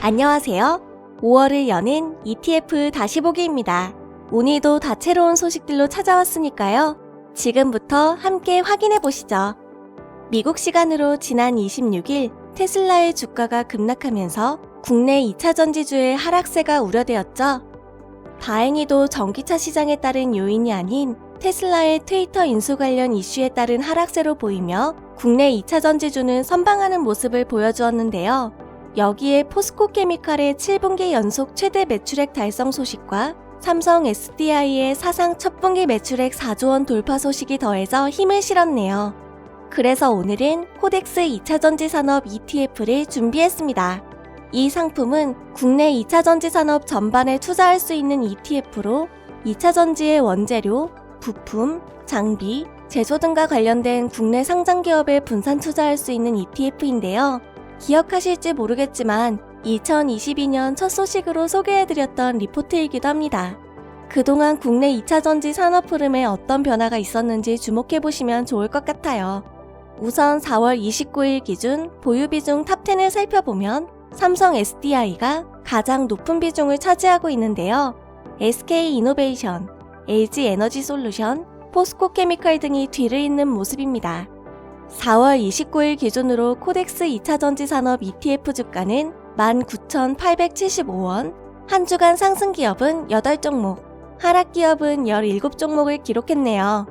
안녕하세요. 5월을 여는 ETF 다시 보기입니다. 오늘도 다채로운 소식들로 찾아왔으니까요. 지금부터 함께 확인해 보시죠. 미국 시간으로 지난 26일 테슬라의 주가가 급락하면서 국내 2차 전지주의 하락세가 우려되었죠. 다행히도 전기차 시장에 따른 요인이 아닌 테슬라의 트위터 인수 관련 이슈에 따른 하락세로 보이며 국내 2차 전지주는 선방하는 모습을 보여주었는데요. 여기에 포스코 케미칼의 7분기 연속 최대 매출액 달성 소식과 삼성 SDI의 사상 첫 분기 매출액 4조 원 돌파 소식이 더해져 힘을 실었네요. 그래서 오늘은 코덱스 2차 전지 산업 ETF를 준비했습니다. 이 상품은 국내 2차 전지 산업 전반에 투자할 수 있는 ETF로 2차 전지의 원재료, 부품, 장비, 제조 등과 관련된 국내 상장 기업에 분산 투자할 수 있는 ETF인데요. 기억하실지 모르겠지만 2022년 첫 소식으로 소개해드렸던 리포트이기도 합니다. 그동안 국내 2차 전지 산업 흐름에 어떤 변화가 있었는지 주목해보시면 좋을 것 같아요. 우선 4월 29일 기준 보유 비중 탑 10을 살펴보면 삼성 SDI가 가장 높은 비중을 차지하고 있는데요. SK 이노베이션, LG 에너지 솔루션, 포스코 케미칼 등이 뒤를 잇는 모습입니다. 4월 29일 기준으로 코덱스 2차 전지 산업 ETF 주가는 19,875원, 한 주간 상승 기업은 8종목, 하락 기업은 17종목을 기록했네요.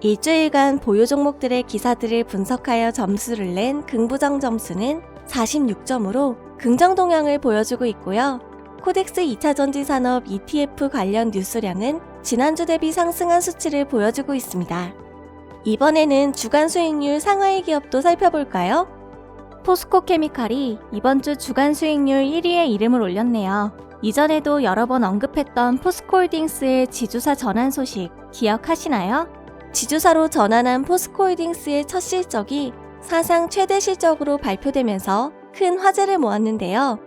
일주일간 보유 종목들의 기사들을 분석하여 점수를 낸 긍부정 점수는 46점으로 긍정 동향을 보여주고 있고요. 코덱스 2차 전지 산업 ETF 관련 뉴스량은 지난주 대비 상승한 수치를 보여주고 있습니다. 이번에는 주간 수익률 상하의 기업도 살펴볼까요? 포스코 케미칼이 이번 주 주간 수익률 1위에 이름을 올렸네요. 이전에도 여러 번 언급했던 포스코홀딩스의 지주사 전환 소식 기억하시나요? 지주사로 전환한 포스코홀딩스의 첫 실적이 사상 최대 실적으로 발표되면서 큰 화제를 모았는데요.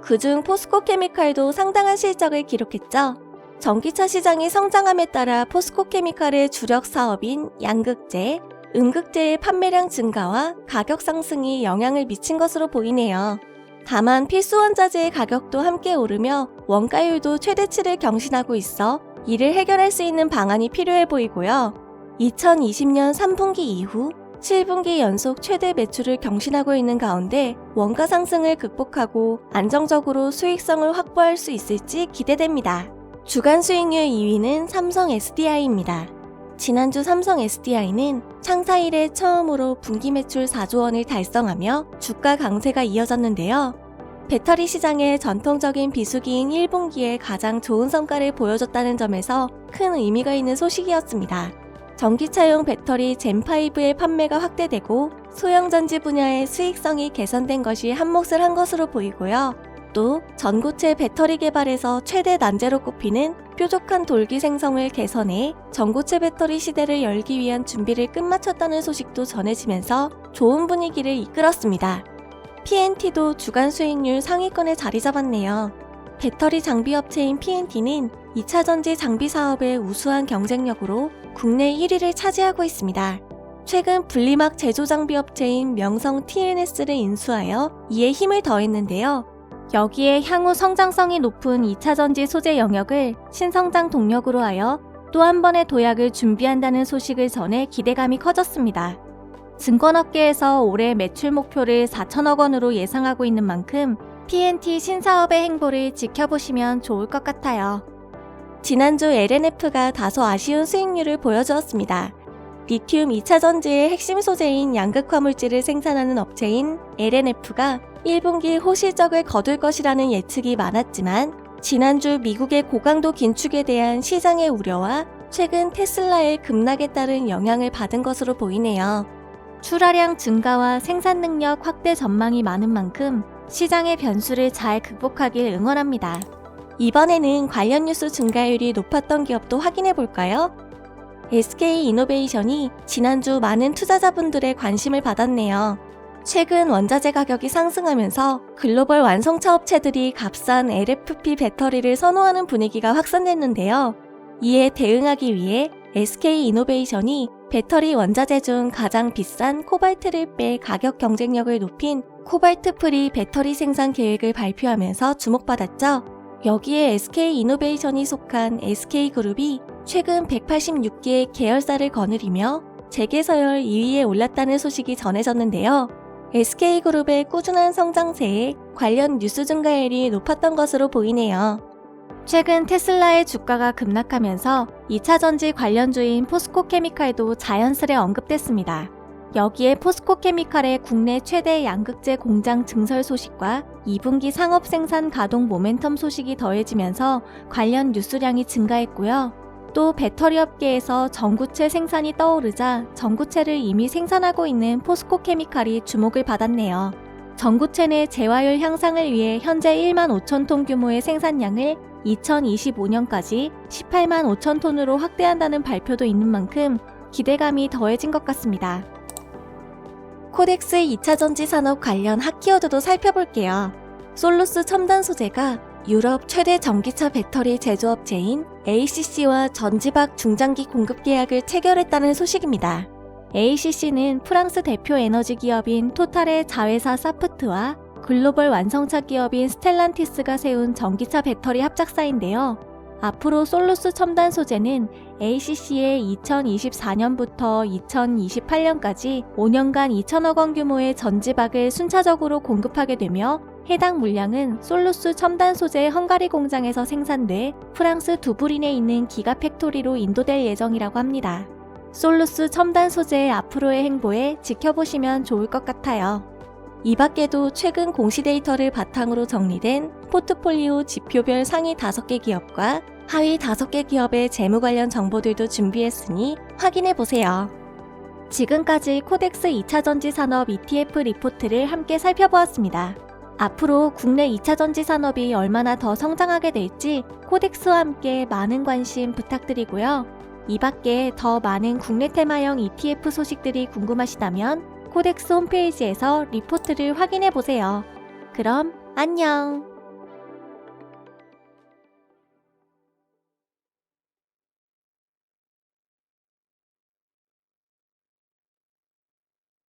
그중 포스코 케미칼도 상당한 실적을 기록했죠. 전기차 시장이 성장함에 따라 포스코 케미칼의 주력 사업인 양극재, 음극재의 판매량 증가와 가격 상승이 영향을 미친 것으로 보이네요. 다만 필수 원자재의 가격도 함께 오르며 원가율도 최대치를 경신하고 있어 이를 해결할 수 있는 방안이 필요해 보이고요. 2020년 3분기 이후 7분기 연속 최대 매출을 경신하고 있는 가운데 원가 상승을 극복하고 안정적으로 수익성을 확보할 수 있을지 기대됩니다. 주간 수익률 2위는 삼성 SDI입니다. 지난주 삼성 SDI는 창사 이래 처음으로 분기 매출 4조 원을 달성하며 주가 강세가 이어졌는데요. 배터리 시장의 전통적인 비수기인 1분기에 가장 좋은 성과를 보여줬다는 점에서 큰 의미가 있는 소식이었습니다. 전기차용 배터리 젠5의 판매가 확대되고 소형 전지 분야의 수익성이 개선된 것이 한몫을 한 것으로 보이고요. 또 전고체 배터리 개발에서 최대 난제로 꼽히는 뾰족한 돌기 생성을 개선해 전고체 배터리 시대를 열기 위한 준비를 끝마쳤다는 소식도 전해지면서 좋은 분위기를 이끌었습니다. PNT도 주간 수익률 상위권에 자리 잡았네요. 배터리 장비 업체인 PNT는 2차 전지 장비 사업의 우수한 경쟁력으로 국내 1위를 차지하고 있습니다. 최근 분리막 제조 장비 업체인 명성 TNS를 인수하여 이에 힘을 더했는데요. 여기에 향후 성장성이 높은 2차 전지 소재 영역을 신성장 동력으로 하여 또 한 번의 도약을 준비한다는 소식을 전해 기대감이 커졌습니다. 증권업계에서 올해 매출 목표를 4천억 원으로 예상하고 있는 만큼 PNT 신사업의 행보를 지켜보시면 좋을 것 같아요. 지난주 LNF가 다소 아쉬운 수익률을 보여주었습니다. 리튬 2차 전지의 핵심 소재인 양극 화 물질을 생산하는 업체인 LNF가 1분기 호실적을 거둘 것이라는 예측이 많았지만 지난주 미국의 고강도 긴축에 대한 시장의 우려와 최근 테슬라의 급락에 따른 영향을 받은 것으로 보이네요. 출하량 증가와 생산 능력 확대 전망이 많은 만큼 시장의 변수를 잘 극복하길 응원합니다. 이번에는 관련 뉴스 증가율이 높았던 기업도 확인해 볼까요? SK 이노베이션이 지난주 많은 투자자분들의 관심을 받았네요. 최근 원자재 가격이 상승하면서 글로벌 완성차 업체들이 값싼 LFP 배터리를 선호하는 분위기가 확산됐는데요. 이에 대응하기 위해 SK 이노베이션이 배터리 원자재 중 가장 비싼 코발트를 빼 가격 경쟁력을 높인 코발트 프리 배터리 생산 계획을 발표하면서 주목받았죠. 여기에 SK 이노베이션이 속한 SK그룹이 최근 186개의 계열사를 거느리며 재계서열 2위에 올랐다는 소식이 전해졌는데요. SK그룹의 꾸준한 성장세에 관련 뉴스 증가율이 높았던 것으로 보이네요. 최근 테슬라의 주가가 급락하면서 2차 전지 관련주인 포스코 케미칼도 자연스레 언급됐습니다. 여기에 포스코 케미칼의 국내 최대 양극재 공장 증설 소식과 2분기 상업 생산 가동 모멘텀 소식이 더해지면서 관련 뉴스량이 증가했고요. 또 배터리 업계에서 전구체 생산이 떠오르자 전구체를 이미 생산하고 있는 포스코 케미칼이 주목을 받았네요. 전구체 내 재화율 향상을 위해 현재 1만 5천 톤 규모의 생산량을 2025년까지 18만 5천 톤으로 확대한다는 발표도 있는 만큼 기대감이 더해진 것 같습니다. 코덱스 2차 전지 산업 관련 핫키워드도 살펴볼게요. 솔루스 첨단 소재가 유럽 최대 전기차 배터리 제조업체인 ACC와 전지박 중장기 공급 계약을 체결했다는 소식입니다. ACC는 프랑스 대표 에너지 기업인 토탈의 자회사 사프트와 글로벌 완성차 기업인 스텔란티스가 세운 전기차 배터리 합작사인데요. 앞으로 솔루스 첨단 소재는 ACC의 2024년부터 2028년까지 5년간 2천억 원 규모의 전지박을 순차적으로 공급하게 되며 해당 물량은 솔루스 첨단 소재 헝가리 공장에서 생산돼 프랑스 두브린에 있는 기가 팩토리로 인도될 예정이라고 합니다. 솔루스 첨단 소재의 앞으로의 행보에 지켜보시면 좋을 것 같아요. 이 밖에도 최근 공시 데이터를 바탕으로 정리된 포트폴리오 지표별 상위 5개 기업과 하위 5개 기업의 재무 관련 정보들도 준비했으니 확인해 보세요. 지금까지 코덱스 2차 전지 산업 ETF 리포트를 함께 살펴보았습니다. 앞으로 국내 2차 전지 산업이 얼마나 더 성장하게 될지 코덱스와 함께 많은 관심 부탁드리고요. 이 밖에 더 많은 국내 테마형 ETF 소식들이 궁금하시다면 코덱스 홈페이지에서 리포트를 확인해 보세요. 그럼 안녕!